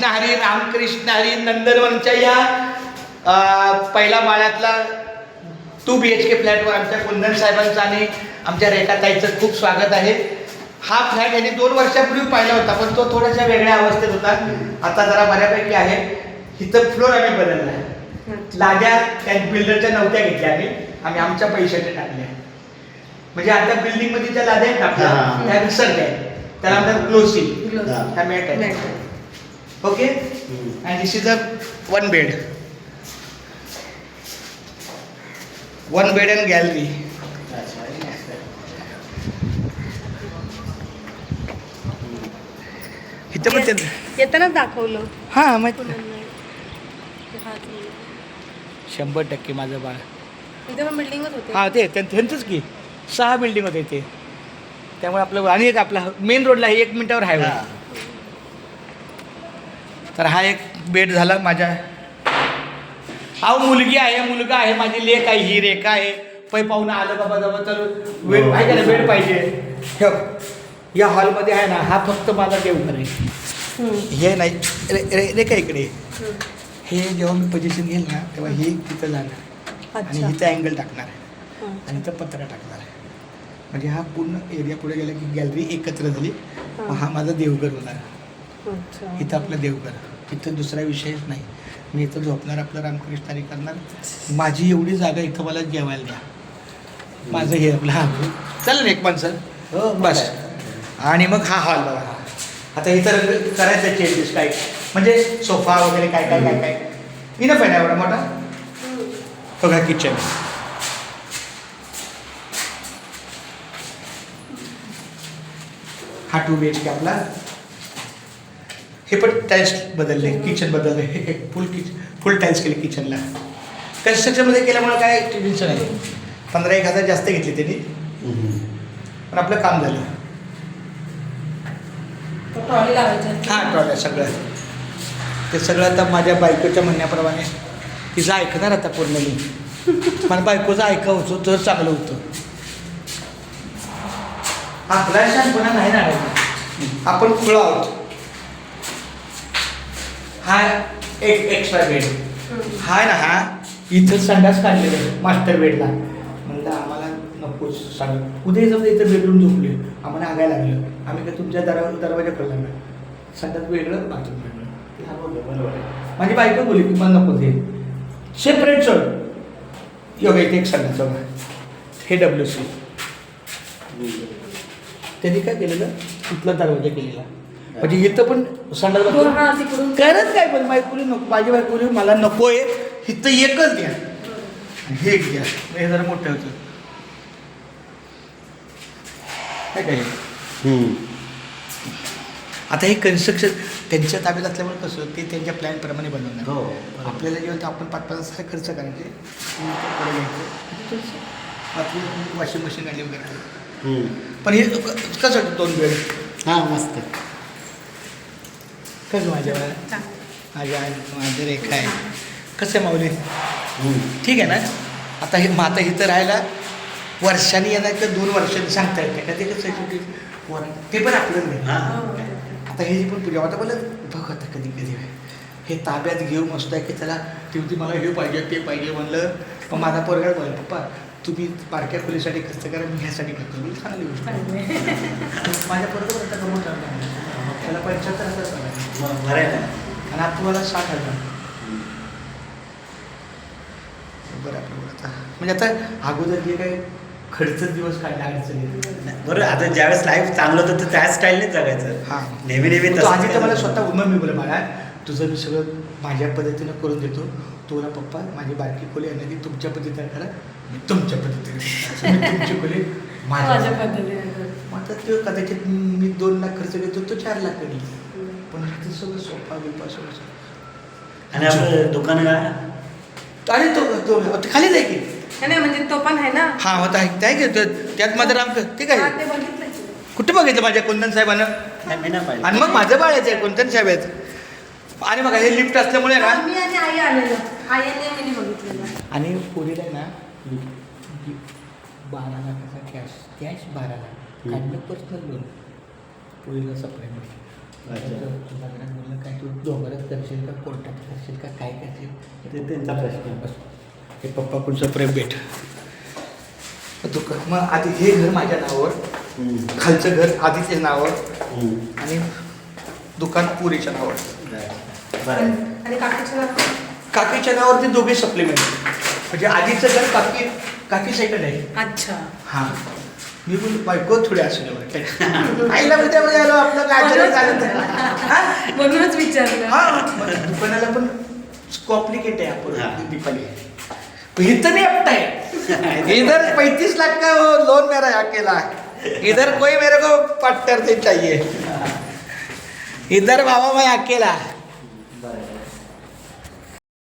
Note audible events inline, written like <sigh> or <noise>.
रामकृष्ण हरी रामकृष्ण हरी नंदनवनच्या या पहिल्या माळ्यातला to be H के फ्लॅटवर आमच्या कुंदन साहेबांचं आणि आमच्या रेखाताईचं खूप स्वागत आहे. हा फ्लॅट यांनी दोन वर्षापूर्वी पाहिला होता पण तो थोड्याशा वेगळ्या अवस्थेत होता. आता जरा बऱ्यापैकी आहे. इथं फ्लोर आम्ही बदलला आहे. लाद्या त्या बिल्डरच्या नव्हत्या घेतल्या आम्ही. आम्ही आमच्या पैशाने टाकल्या म्हणजे आता बिल्डिंगमध्ये ज्या लाद्या हा. त्या विसरल्या त्याला म्हणतात ग्लोसी. त्या आहेत. Okay and this is a one bed one bed and gallery इथं पण येतानाच दाखवलं. हां मग पुन्हा हा, ते. शंभर टक्के माझं बाळ. इथे पण बिल्डिंगच होते. हा ते त्यां- त्यांचंच की. सहा बिल्डिंग होते ते. त्यामुळे आपलं आणि एक आपला मेन रोडला आहे एक मिनिटावर हायवे तर हा एक बेड झाला माझ्या. हा मुलगी आहे मुलगा आहे माझी लेक आहे ही रेखा आहे. पै पाहुणं आलं बाबा जवळ तर वेळ हो. आहे का बेड पाहिजे. हे बघ, या हॉलमध्ये आहे ना हा फक्त माझा देवघर आहे. हे नाही रे रे- रेखा इकडे. हे जेव्हा मी पोझिशन घेईल ना तेव्हा हे तिथं जाणार. आणि इथं अँगल टाकणार आहे. हा. आणि इथं पत्रा टाकणार आहे. म्हणजे हा पूर्ण एरिया पुढे गेला की गॅलरी एकत्र झाली. हा माझा देवघर होणार. इथं आपलं देवघर. इथं दुसरा विषयच नाही. मी इथं झोपणार आपलं रामकृष्णारी करणार. माझी एवढी जागा इथं मला जेवायला द्या. माझं हे आपलं हा चल ना एक माणसं. हो बस. आणि मग हा हॉल बघा. हा. आता इथं रंग करायचं चेंजेस काय? म्हणजे सोफा वगैरे काय काय काय काय? इनफ आहे ना एवढा मोठा? बघा किचन हा टू बी एच के आपला. हे पण टाईल्स बदलले किचन बदलले. फुल किच फुल टाईल्स केले किचनला कन्स्ट्रक्शनमध्ये केल्यामुळे काय टेन्शन आहे? पंधरा एक हजार जास्त घेतले त्यांनी. पण आपलं काम झालं. हां ट्रॉल्या सगळं. ते सगळं आता माझ्या बायकोच्या म्हणण्याप्रमाणे. तिचं ऐकणार आता पूर्ण मी. मला बायकोचं ऐका होतं तर चांगलं होतं. आपला नाही ना आपण खुळा आहोत. हा एक एक्स्ट्रा बेड हा आहे ना हा? इथं संडास काढलेला आहे मास्टर बेडला म्हणलं आम्हाला नकोच सांग उद्या जाऊन इथं बेडरूम झोपले आम्हाला आगायला लागलं. आम्ही काय तुमच्या दरवा दरवाजा खोलला नाही. संडास वेगळं बाथरूम वेगळं. बरोबर आहे. माझी बायको बोलली की मला नको ते सेपरेट सोड योगा इथे एक संडास बघा. हे डब्ल्यू सी त्यांनी काय केलेलं? तिथला दरवाजा केलेला. म्हणजे इथं पण संडास करत काय पण बायकोली नको माझी बायकोली मला नको आहे इथं एकच द्या आणि हे मग हे जरा मोठं होतं. काय? काय आता हे कन्स्ट्रक्शन त्यांच्या ताब्यात असल्यामुळे कसं ते त्यांच्या प्लॅनप्रमाणे बनवणार. हो. आपल्याला जेव्हा आपण पाच पाच हजार खर्च करायचे. वॉशिंग मशीन आली वगैरे. पण हे कसं वाटतं दोन वेळ? हां मस्त. कसं माझ्या माझ्या आई माझं रेखा आहे. कसं आहे माऊली? ठीक आहे ना? आता हे मग आता इथं राहायला वर्षांनी येणार का दोन वर्षांनी सांगता येत नाही. का ते कसं आहे शेवटी? वर ते पण आपलं नाही. हां आता हे जी पण पूजा आता बोलत बघ आता कधी कधी हे ताब्यात घेऊ मस्त आहे की त्याला ती मला हे पाहिजे ते पाहिजे म्हणलं. मग माझा पोरगा बोला पप्पा तुम्ही बारक्या खोलीसाठी खर्च करा मी ह्यासाठी करतो. मी चांगली गोष्ट. माझ्या पोरगा आता कमवत त्याला पंच्याहत्तर हजार आहे ना. आणि आता तुम्हाला साठ हजार. बरं आपलं बरं. आता म्हणजे आता अगोदर जे काही खर्च दिवस काढला अडचणी बरं आता ज्यावेळेस लाईफ चांगलं होतं तर त्या स्टाईलने जगायचं. हां. नेहमी नेहमी तो तसंच आधी तर मला. स्वतः उमर मी बोला बाळा तुझं मी सगळं माझ्या पद्धतीनं करून देतो. तुला पप्पा माझी बारकी खोली आणली तुमच्या पद्धतीनं करा. मी तुमच्या पद्धतीने. मी तुमची खोली माझ्या पद्धतीने मग तो कदाचित मी दोन लाख खर्च करतो तो चार लाख करेल. पण ते सगळं सोफा बिफा सगळं. आणि आपलं दुकान काय? अरे तो तो तो खालीच आहे की? नाही म्हणजे तो पण आहे ना? हा होता आहे. की तो- त्यात माझं राम ठीक हा, आहे ते बघितलं की. कुठे बघितलं माझ्या कुंदन साहेबांना? आणि मग माझं बाळाचं आहे कुंदन साहेब आहेत. आणि बघा हे लिफ्ट असल्यामुळे ना मी आणि आई आलेलो. आईने मी बघितलेलं. आणि पुढीला आहे ना बारा लाखाचा कॅश कॅश बारा लाख काढलं पर्सनल लोन पुढीला सप्लाय घरात बोललं काय तू जोपर्यंत करशील का कोर्टात करशील का काय करशील? ते त्यांचा प्रश्न बस. हे पप्पा पुढचं प्रेम भेट. दुकान मग आधी हे घर माझ्या नावावर. खालचं घर आधीच्या नावावर. आणि दुकान पुरीच्या नावावर. आणि काकीच्या नाव काकीच्या नावावरती दोघे सप्लिमेंट म्हणजे आधीचं घर काकी काकी साईकडे आहे. अच्छा. हा. मी पण बायको थोडी असले वाटतं <laughs> आईला उद्यामध्ये आलो आपलं काय चाललं चालत हा? म्हणूनच विचारलं. हा दुकानाला पण कॉम्प्लिकेट आहे हा. आपण दीपाली इथं नहीं अपटा है इधर पैंतीस लाख का वो लोन मेरा है अकेला. इधर कोई मेरे को पार्टनर नहीं चाहिए इधर बाबा मैं अकेला.